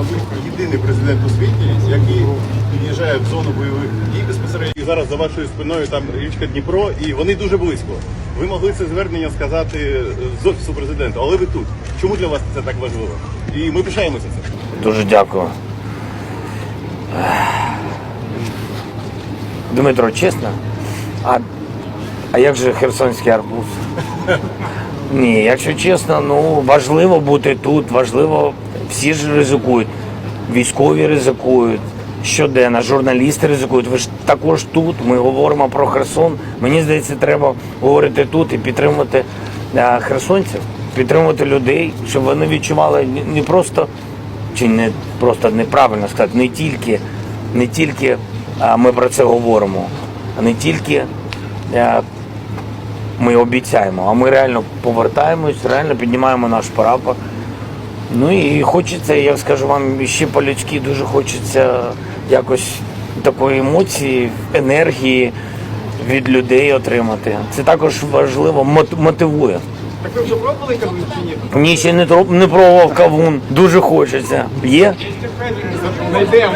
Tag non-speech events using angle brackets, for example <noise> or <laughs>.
мабуть, єдиний президент у світі, який під'їжджає в зону бойових дій безпосередньо. І зараз за вашою спиною там річка Дніпро, і вони дуже близько. Ви могли це звернення сказати е, з офісу президента, але ви тут. Чому для вас це так важливо? І ми пишаємося цим. Дуже дякую. Дмитро, чесно? А, а як же Херсонський арбуз? <laughs> Ні, якщо чесно, ну важливо бути тут, важливо, всі ж ризикують. Військові ризикують, щоденно, журналісти ризикують. Ви ж також тут. Ми говоримо про Херсон. Мені здається, треба говорити тут і підтримувати е, херсонців, підтримувати людей, щоб вони відчували не- просто чи не просто неправильно сказати, не тільки, не тільки а, ми про це говоримо, а не тільки а, ми обіцяємо, а ми реально повертаємось, реально піднімаємо наш прапор. Ну і хочеться, я скажу вам, ще по-людськи дуже хочеться якось такої емоції, енергії від людей отримати. Це також важливо, мот- мотивує. Так ви вже пробували кавун чи ні? Ні, ще не, троп- не пробував кавун, дуже хочеться. Є? Знайдемо.